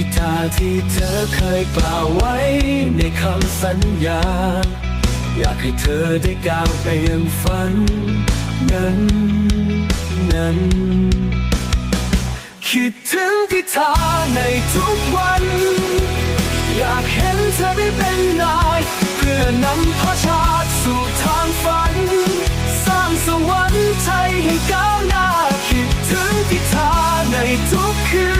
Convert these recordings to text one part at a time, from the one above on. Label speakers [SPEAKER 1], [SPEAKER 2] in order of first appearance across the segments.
[SPEAKER 1] พิธาที่เธอเคยกล่าวไว้ในคำสัญญา อยากให้เธอได้ก้าวไปยังฝัน นั้น นั้น คิดถึงพิธาในทุกวัน อยากเห็นเธอได้เป็นนาย เพื่อนำพาชาติสู่ทางฝัน สร้างสวรรค์ไทยให้ก้าวหน้า คิดถึงพิธาในทุกคืน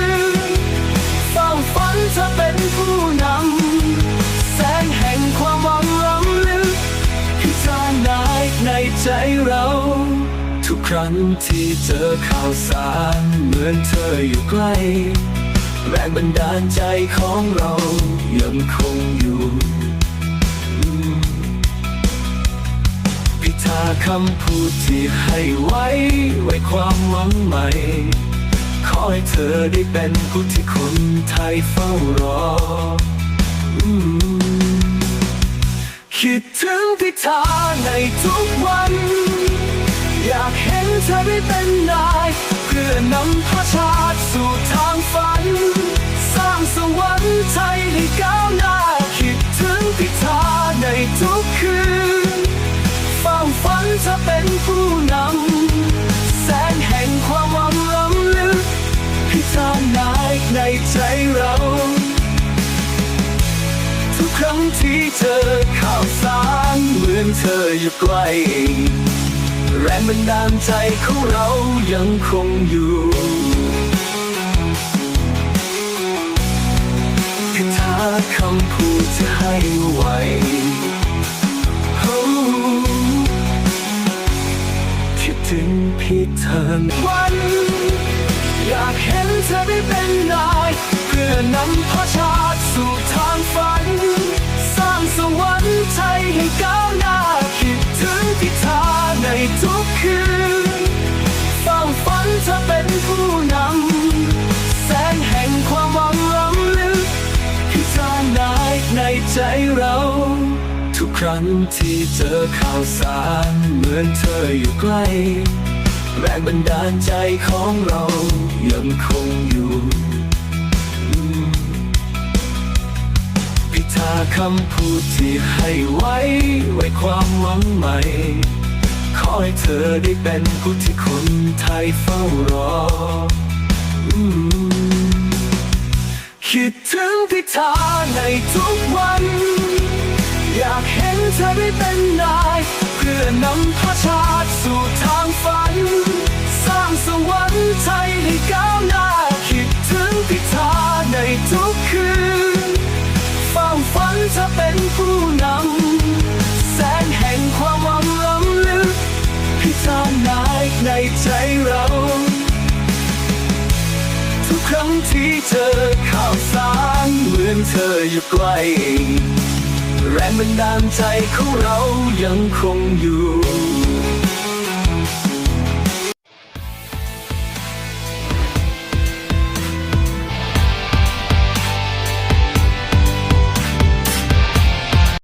[SPEAKER 1] ครั้งที่เจอข่าวสารเหมือนเธออยู่ใกล้แรงบันดาลใจของเรายังคงอยู่ พิธาคำพูดที่ให้ไว้ ไว้ความหวังใหม่ ขอให้เธอได้เป็นผู้ที่คนไทยเฝ้ารอคิดถึงพิธาในทุกวัน เธอได้เป็นนาย เพื่อนำพาชาติสู่ทางฝัน สร้างสวรรค์ไทยให้ก้าวหน้าคิดถึงพิธาในทุกคืนเฝ้าฝันเธอเป็นผู้นำ แสงแห่งความหวังล้ำลึกพิธานายในใจเรา ทุกครั้งที่เจอข่าวสารเหมือนเธออยู่ใกล้ แรงบันดาลใจของเรายังคงอยู่พิธาคำพูดจะให้ไว้โอ้คิดถึงพี่เธอวัน อยากเห็นเธอได้เป็นนายเพื่อนำพาชาติสู่ทางฝัน สร้างสวรรค์ไทยให้ก้าวหน้าคิดถึงพิธาใน ทุกคืนเฝ้าฝันเธอเป็นผู้นำ แสงแห่งความหวังล้ำลึกพิธางนายในใจเรา ทุกครั้งที่เจอข่าวสารเหมือนเธออยู่ใกล้แรงบันดาลใจของเรายังคงอยู่พิธาคำพูดที่ให้ไว้ ไว้ความหวังใหม่ ให้เธอได้เป็นผู้ที่คนไทยเฝ้ารอ คิดถึงพิธาในทุกวัน อยากเห็นเธอได้เป็นนาย เพื่อนำพระชาติสู่ทางฝัน สร้างสวรรค์ไทยให้ก้าวหน้า ที่เจอข่าวสารเหมือนเธออยู่ใกล้แรงบันดาลใจของเรายังคงอยู่